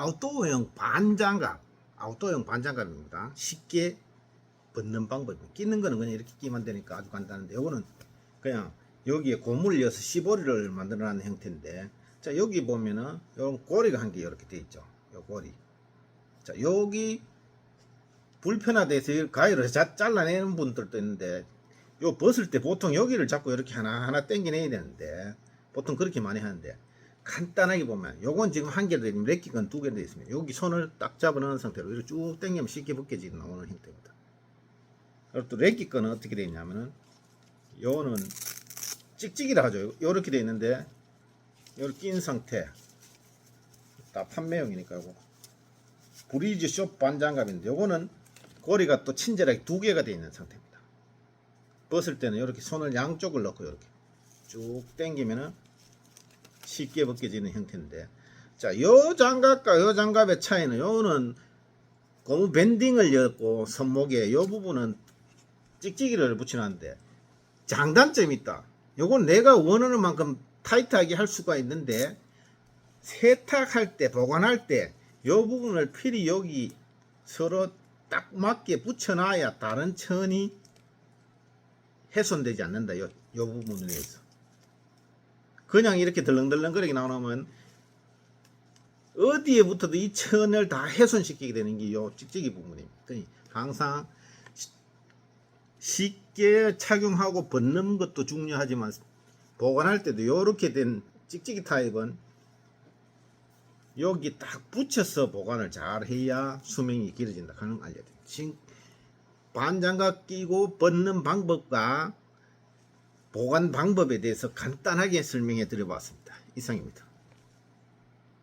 아웃도어용 반장갑, 아웃도어용 반장갑입니다. 쉽게 벗는 방법입니다. 끼는 거는 그냥 이렇게 끼면 되니까 아주 간단한데 요거는 그냥 여기에 고무를 이어서 시보리를 만들어놓은 형태인데 자 여기 보면은 요 고리가 한 개 이렇게 돼 있죠. 요 고리. 자 여기 불편하대서 이 가위로 자- 잘라내는 분들도 있는데 요 벗을 때 보통 여기를 잡고 이렇게 하나 하나 당겨내야 되는데 보통 그렇게 많이 하는데 간단하게 보면 요건 지금 한 개도 되면 렉기건 두 개도 있습니다. 여기 손을 딱 잡아놓은 상태로 이렇게 쭉 당기면 쉽게 벗겨지는 나오는 형태입니다. 그리고 또 거는 어떻게 되어 있냐면은 요거는 찍찍이라 하죠. 요렇게 되어 있는데 요를 낀 상태 다 판매용이니까 요거 브리즈 숍 반장갑인데 요거는 고리가 또 친절하게 두 개가 되어 있는 상태입니다. 벗을 때는 이렇게 손을 양쪽을 넣고 이렇게 쭉 당기면은 쉽게 벗겨지는 형태인데 자, 요 장갑과 요 장갑의 차이는 요는 고무 밴딩을 였고 손목에 요 부분은 찍찍이를 붙여놨는데 장단점이 있다. 요건 내가 원하는 만큼 타이트하게 할 수가 있는데 세탁할 때 보관할 때 요 부분을 필히 여기 서로 딱 맞게 붙여놔야 다른 천이 훼손되지 않는다. 요, 요 부분에 대해서. 그냥 이렇게 덜렁덜렁거리게 나오면 어디에 붙어도 이 천을 다 훼손시키게 되는 게 요 찍찍이 부분입니다. 항상 시- 쉽게 착용하고 벗는 것도 중요하지만 보관할 때도 이렇게 된 찍찍이 타입은 여기 딱 붙여서 보관을 잘 해야 수명이 길어진다 하는 걸 알려드립니다. 반장갑 끼고 벗는 방법과 보관 방법에 대해서 간단하게 설명해 드려봤습니다. 이상입니다.